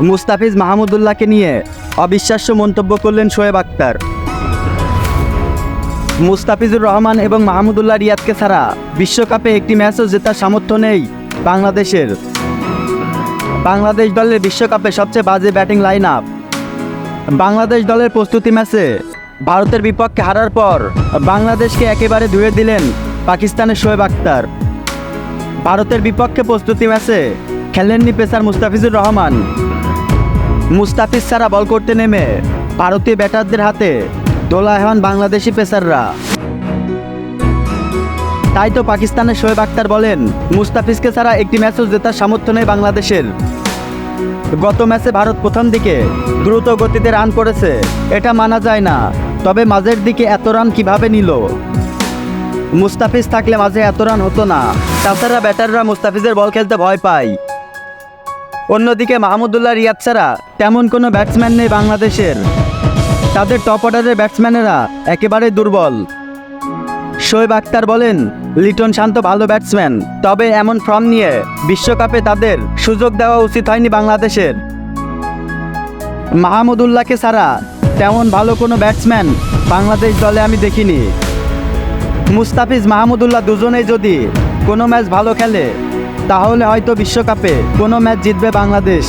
মুস্তাফিজ মাহমুদুল্লাহকে নিয়ে অবিশ্বাস্য মন্তব্য করলেন শোয়েব আক্তার। মুস্তাফিজুর রহমান এবং মাহমুদুল্লাহ রিয়াদকে ছাড়া বিশ্বকাপে একটি ম্যাচও জেতার সামর্থ্য নেই বাংলাদেশের। বাংলাদেশ দলের বিশ্বকাপে সবচেয়ে বাজে ব্যাটিং লাইন আপ বাংলাদেশ দলের প্রস্তুতি ম্যাচে ভারতের বিপক্ষে হারার পর বাংলাদেশকে একেবারে ধুয়ে দিলেন পাকিস্তানের শোয়েব আক্তার। ভারতের বিপক্ষে প্রস্তুতি ম্যাচে খেলেননি পেসার মুস্তাফিজুর রহমান। মুস্তাফিজ ছাড়া বল করতে নেমে ভারতীয় ব্যাটারদের হাতে দোলা হন বাংলাদেশি পেসাররা। তাই তো পাকিস্তানের শোয়েব আক্তার বলেন, মুস্তাফিজকে ছাড়া একটি ম্যাচও জেতার সামর্থ্য নেই বাংলাদেশের। গত ম্যাচে ভারত প্রথম দিকে দ্রুত গতিতে রান করেছে, এটা মানা যায় না, তবে মাঝের দিকে এত রান কীভাবে নিল? মুস্তাফিজ থাকলে মাঝে এত রান হতো না। তাছাড়া ব্যাটাররা মুস্তাফিজের বল খেলতে ভয় পায়। অন্যদিকে মাহমুদুল্লাহ রিয়াদ ছাড়া তেমন কোনো ব্যাটসম্যান নেই বাংলাদেশের। তাদের টপ অর্ডারের ব্যাটসম্যানেরা একেবারে দুর্বল। শোয়েব আক্তার বলেন, লিটন শান্ত ভালো ব্যাটসম্যান তবে এমন ফর্ম নিয়ে বিশ্বকাপে তাদের সুযোগ দেওয়া উচিত হয়নি বাংলাদেশের। মাহমুদুল্লাহকে ছাড়া তেমন ভালো কোনো ব্যাটসম্যান বাংলাদেশ দলে আমি দেখিনি। মুস্তাফিজ মাহমুদুল্লাহ দুজনেই যদি কোনো ম্যাচ ভালো খেলে তাহলে হয়তো বিশ্বকাপে কোনো ম্যাচ জিতবে বাংলাদেশ।